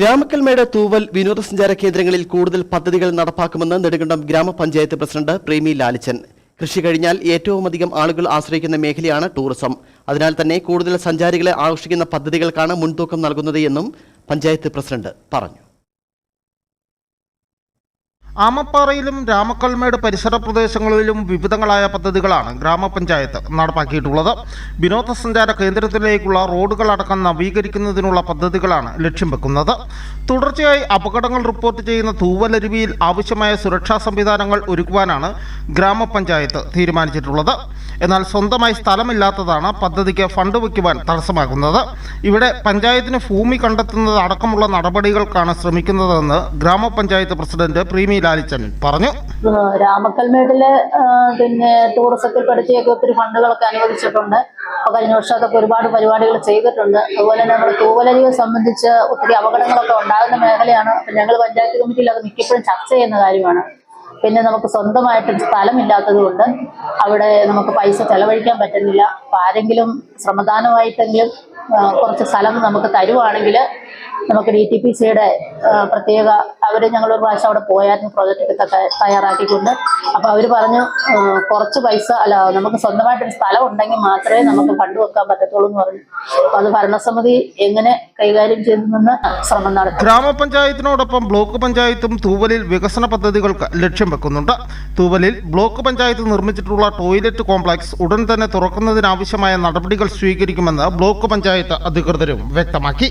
രാമക്കൽമേട് തൂവൽ വിനോദസഞ്ചാര കേന്ദ്രങ്ങളിൽ കൂടുതൽ പദ്ധതികൾ നടപ്പാക്കുമെന്ന് നെടുങ്കണ്ടം ഗ്രാമപഞ്ചായത്ത് പ്രസിഡന്റ് പ്രേമി ലാലിച്ചൻ. കൃഷി കഴിഞ്ഞാൽ ഏറ്റവുമധികം ആളുകൾ ആശ്രയിക്കുന്ന മേഖലയാണ് ടൂറിസം. അതിനാൽ തന്നെ കൂടുതൽ സഞ്ചാരികളെ ആകർഷിക്കുന്ന പദ്ധതികൾക്കാണ് മുൻതൂക്കം നൽകുന്നത് എന്നും പഞ്ചായത്ത് പ്രസിഡന്റ് പറഞ്ഞു. ആമപ്പാറയിലും രാമക്കൽമേട് പരിസര പ്രദേശങ്ങളിലും വിവിധങ്ങളായ പദ്ധതികളാണ് ഗ്രാമപഞ്ചായത്ത് നടപ്പാക്കിയിട്ടുള്ളത്. വിനോദസഞ്ചാര കേന്ദ്രത്തിലേക്കുള്ള റോഡുകൾ അടക്കം നവീകരിക്കുന്നതിനുള്ള പദ്ധതികളാണ് ലക്ഷ്യം വെക്കുന്നത്. തുടർച്ചയായി അപകടങ്ങൾ റിപ്പോർട്ട് ചെയ്യുന്ന തൂവലരുവിയിൽ ആവശ്യമായ സുരക്ഷാ സംവിധാനങ്ങൾ ഒരുക്കുവാനാണ് ഗ്രാമപഞ്ചായത്ത് തീരുമാനിച്ചിട്ടുള്ളത്. എന്നാൽ സ്വന്തമായി സ്ഥലമില്ലാത്തതാണ് പദ്ധതിക്ക് ഫണ്ട് വയ്ക്കുവാൻ തടസ്സമാകുന്നത്. ഇവിടെ പഞ്ചായത്തിന് ഭൂമി കണ്ടെത്തുന്നത് അടക്കമുള്ള നടപടികൾക്കാണ് ശ്രമിക്കുന്നതെന്ന് ഗ്രാമപഞ്ചായത്ത് പ്രസിഡന്റ് പ്രീമി ലാലിച്ചൻ പറഞ്ഞു. രാമക്കൽമേട്ടിൽ പിന്നെ ടൂറിസത്തിൽ പഠിച്ചൊക്കെ ഒത്തിരി ഫണ്ടുകളൊക്കെ അനുവദിച്ചിട്ടുണ്ട്. അപ്പൊ കഴിഞ്ഞ വർഷമൊക്കെ ഒരുപാട് പരിപാടികൾ ചെയ്തിട്ടുണ്ട്. അതുപോലെ നമ്മുടെ തൂവലരിയെ സംബന്ധിച്ച് ഒത്തിരി അപകടങ്ങളൊക്കെ ഉണ്ടാകുന്ന മേഖലയാണ്. ഞങ്ങൾ പഞ്ചായത്ത് കമ്മിറ്റിയിൽ അത് മിക്കപ്പോഴും ചർച്ച ചെയ്യുന്ന കാര്യമാണ്. പിന്നെ നമുക്ക് സ്വന്തമായിട്ട് സ്ഥലമില്ലാത്തത് കൊണ്ട് അവിടെ നമുക്ക് പൈസ ചെലവഴിക്കാൻ പറ്റുന്നില്ല. ആരെങ്കിലും ശ്രമദാനമായിട്ടെങ്കിലും കുറച്ച് സ്ഥലം നമുക്ക് തരുവാണെങ്കിൽ നമുക്ക് ഡി ടി പി സിയുടെ പ്രത്യേക അവർ ഞങ്ങൾ ഒരു പ്രാവശ്യം അവിടെ പോയായിരുന്നു പ്രോജക്റ്റ് ഒക്കെ തയ്യാറാക്കിക്കൊണ്ട്. അപ്പോൾ അവർ പറഞ്ഞു കുറച്ച് പൈസ അല്ല നമുക്ക് സ്വന്തമായിട്ടൊരു സ്ഥലം ഉണ്ടെങ്കിൽ മാത്രമേ നമുക്ക് ഫണ്ട് വെക്കാൻ പറ്റത്തുള്ളൂ എന്ന് പറഞ്ഞു. അപ്പോൾ അത് ഭരണസമിതി എങ്ങനെ കൈകാര്യം ചെയ്തെന്ന് ശ്രമം നടത്തി. ഗ്രാമപഞ്ചായത്തിനോടൊപ്പം ബ്ലോക്ക് പഞ്ചായത്തും തൂവലിൽ വികസന പദ്ധതികൾക്ക് ലക്ഷ്യം വെക്കുന്നുണ്ട്. തൂവലിൽ ബ്ലോക്ക് പഞ്ചായത്ത് നിർമ്മിച്ചിട്ടുള്ള ടോയ്ലറ്റ് കോംപ്ലക്സ് ഉടൻ തന്നെ തുറക്കുന്നതിനാവശ്യമായ നടപടികൾ സ്വീകരിക്കുമെന്ന് ബ്ലോക്ക് പഞ്ചായത്ത് അധികൃതരും വ്യക്തമാക്കി.